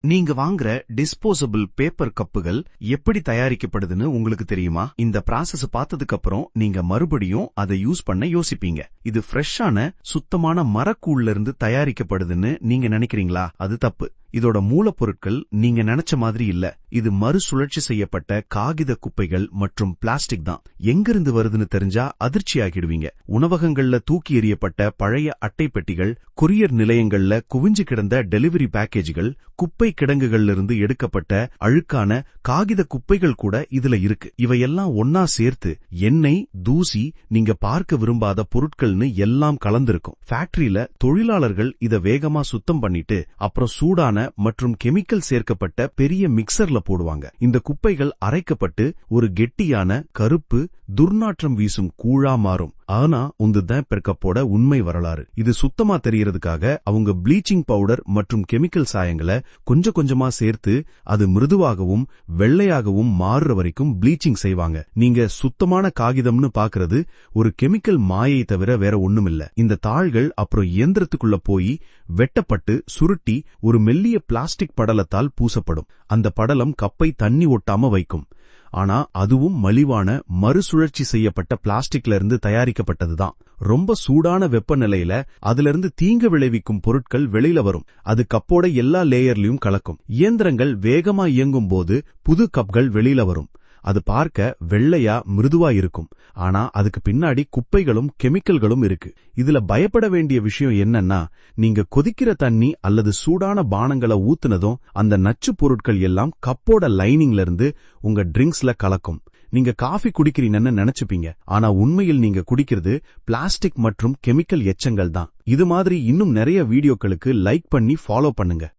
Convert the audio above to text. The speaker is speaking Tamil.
நீங்க வாங்குற டிஸ்போசபிள் பேப்பர் கப்புகள் எப்படி தயாரிக்கப்படுதுன்னு உங்களுக்கு தெரியுமா? இந்த ப்ராசஸ் பார்த்ததுக்கு அப்புறம் நீங்க மறுபடியும் அதை யூஸ் பண்ண யோசிப்பீங்க. இது ஃப்ரெஷ்ஷான சுத்தமான மரக்கூழ்ல இருந்து தயாரிக்கப்படுதுன்னு நீங்க நினைக்கிறீங்களா? அது தப்பு. இதோட மூலப்பொருட்கள் நீங்க நினைச்ச மாதிரி இல்ல. இது மறுசுழற்சி செய்யப்பட்ட காகித குப்பைகள் மற்றும் பிளாஸ்டிக் தான். எங்கிருந்து வருதுன்னு தெரிஞ்சா அதிர்ச்சி ஆகிடுவீங்க உணவகங்கள்ல தூக்கி எறியப்பட்ட பழைய அட்டை பெட்டிகள் கொரியர் நிலையங்கள்ல குவிஞ்சு கிடந்த டெலிவரி பேக்கேஜ்கள் குப்பை கிடங்குகள்ல இருந்து எடுக்கப்பட்ட அழுக்கான காகித குப்பைகள் கூட இதுல இருக்கு. இவையெல்லாம் ஒன்னா சேர்த்து எண்ணெய் தூசி நீங்க பார்க்க விரும்பாத பொருட்கள்னு எல்லாம் கலந்திருக்கும். ஃபேக்டரியில தொழிலாளர்கள் இத வேகமா சுத்தம் பண்ணிட்டு அப்புறம் சூடான மற்றும் கெமிக்கல் சேர்க்கப்பட்ட பெரிய மிக்சர்ல போடுவாங்க. இந்த குப்பைகள் அரைக்கப்பட்டு ஒரு கெட்டியான கருப்பு துர்நாற்றம் வீசும் கூழா மாறும். ஆனா உந்துதான் பெருக்கப்போட உண்மை வரலாறு. இது சுத்தமா தெரியறதுக்காக அவங்க ப்ளீச்சிங் பவுடர் மற்றும் கெமிக்கல் சாயங்களை கொஞ்சம் கொஞ்சமா சேர்த்து அது மிருதுவாகவும் வெள்ளையாகவும் மாறுற வரைக்கும் ப்ளீச்சிங் செய்வாங்க. நீங்க சுத்தமான காகிதம்னு பாக்குறது ஒரு கெமிக்கல் மாயை தவிர வேற ஒண்ணுமில்ல. இந்த தாள்கள் அப்புறம் இயந்திரத்துக்குள்ள போய் வெட்டப்பட்டு சுருட்டி ஒரு மெல்லிய பிளாஸ்டிக் படலத்தால் பூசப்படும். அந்த படலம் கப்பை தண்ணி ஒட்டாம வைக்கும். ஆனா அதுவும் மலிவான மறுசுழற்சி செய்யப்பட்ட பிளாஸ்டிக்ல இருந்து தயாரிக்கப்பட்டதுதான். ரொம்ப சூடான வெப்பநிலையில அதுல இருந்து தீங்கு விளைவிக்கும் பொருட்கள் வெளியில வரும். அது கப்போட எல்லா லேயர்லயும் கலக்கும். இயந்திரங்கள் வேகமா இயங்கும் போது புது கப்கள் வெளியில வரும். அது பார்க்க வெள்ளையா மிருதுவா இருக்கும். ஆனா அதுக்கு பின்னாடி குப்பைகளும் கெமிக்கல்களும் இருக்கு. இதுல பயப்பட வேண்டிய விஷயம் என்னன்னா நீங்க கொதிக்கிற தண்ணி அல்லது சூடான பானங்களை ஊத்துனதும் அந்த நச்சு பொருட்கள் எல்லாம் கப்போட லைனிங்ல இருந்து உங்க ட்ரிங்க்ஸ்ல கலக்கும். நீங்க காஃபி குடிக்கிறீங்கன்னு நினைச்சுப்பீங்க. ஆனா உண்மையில் நீங்க குடிக்கிறது பிளாஸ்டிக் மற்றும் கெமிக்கல் எச்சங்கள் தான். இது மாதிரி இன்னும் நிறைய வீடியோக்களுக்கு லைக் பண்ணி ஃபாலோ பண்ணுங்க.